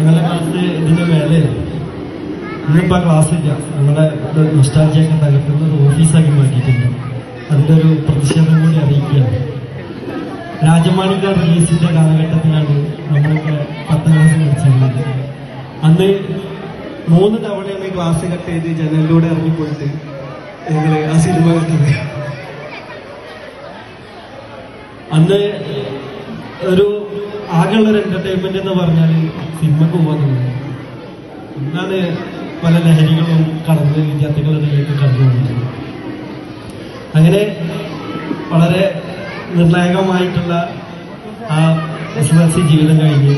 ഞങ്ങളുടെ ക്ലാസ്സിൽ ഇതിന്റെ മേലെ ഇന്നിപ്പോ ക്ലാസ് ഇല്ല. നമ്മുടെ നൊസ്റ്റാൾജിയൊക്കെ തകർക്കുന്ന ഒരു ഓഫീസാക്കി മാറ്റിയിട്ടുണ്ട്. അതിന്റെ ഒരു പ്രതിഷേധം കൂടി അറിയിക്കുകയാണ്. രാജമാണിക്ക റിലീസിന്റെ കാലഘട്ടത്തിലാണ് നമ്മളൊക്കെ പത്താം ക്ലാസ് പഠിച്ചിരുന്നത് അന്ന് മൂന്ന് തവണയാണ് ക്ലാസ് കട്ട് ചെയ്ത് ജനലിലൂടെ ഇറങ്ങിപ്പോയിട്ട് ഞങ്ങൾ ആ സിനിമ കണ്ടത്. അന്ന് ഒരു ആകെയുള്ള ഒരു എന്റർടൈൻമെന്റ് എന്ന് പറഞ്ഞാൽ സിനിമ പോകാന്നുള്ളത് ഇന്നാണ് പല ലഹരികളും കടന്ന് വിദ്യാർത്ഥികളുടെ ഇടയിലേക്ക് കടന്നു അങ്ങനെ വളരെ നിർണായകമായിട്ടുള്ള ആ എസ് എൽ സി ജീവിതം കഴിഞ്ഞ്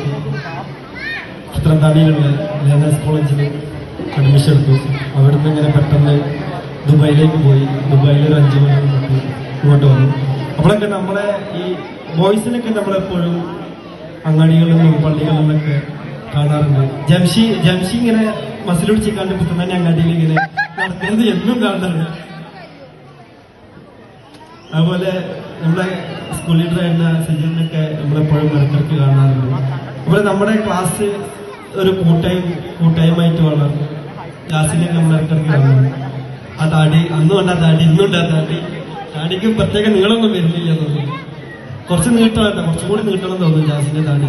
ചിത്രത്താടിയിലുള്ള ലേണേഴ്സ് കോളേജിൽ അഡ്മിഷൻ എടുത്തു. അവിടുന്ന് ഇങ്ങനെ പെട്ടെന്ന് ദുബായിലേക്ക് പോയി. ദുബായിൽ ഒരു അഞ്ചു മണി ഇങ്ങോട്ട് വന്നു. അപ്പോഴൊക്കെ നമ്മളെ ഈ ബോയ്സിനൊക്കെ നമ്മളെപ്പോഴും അങ്ങാടികളിലും പള്ളികളിലൊക്കെ കാണാറുണ്ട്. ജംഷി ജംഷി ഇങ്ങനെ മസിലൊടിച്ച് കണ്ട് പുത്തന്നെ അങ്ങാടിയിൽ ഇങ്ങനെ നടക്കുന്നത് എന്നും കാണുന്നുണ്ട് അതുപോലെ നമ്മുടെ സ്കൂൾ ലീഡർ ആയിരുന്ന സജിനൊക്കെ നമ്മളെപ്പോഴും ഇടയ്ക്കിടയ്ക്ക് കാണാറുണ്ട്. അതുപോലെ നമ്മുടെ ക്ലാസ് ഒരു കൂട്ടായ്മ കൂട്ടായ്മയായിട്ട് വളർന്നു ക്ലാസ്സിലേക്ക് ഇടയ്ക്കിടയ്ക്ക് കാണുന്നു ആ താടി അന്നും ഉണ്ട് ആ താടി ഇന്നും ഉണ്ട് ആ താടി. താടിക്ക് പ്രത്യേകം നിങ്ങളൊന്നും വരുന്നില്ല കുറച്ച് നീട്ടണം കുറച്ചുകൂടി കുറച്ചും കൂടി നീട്ടണം തോന്നുന്നു ജാസിന്റെ താടി.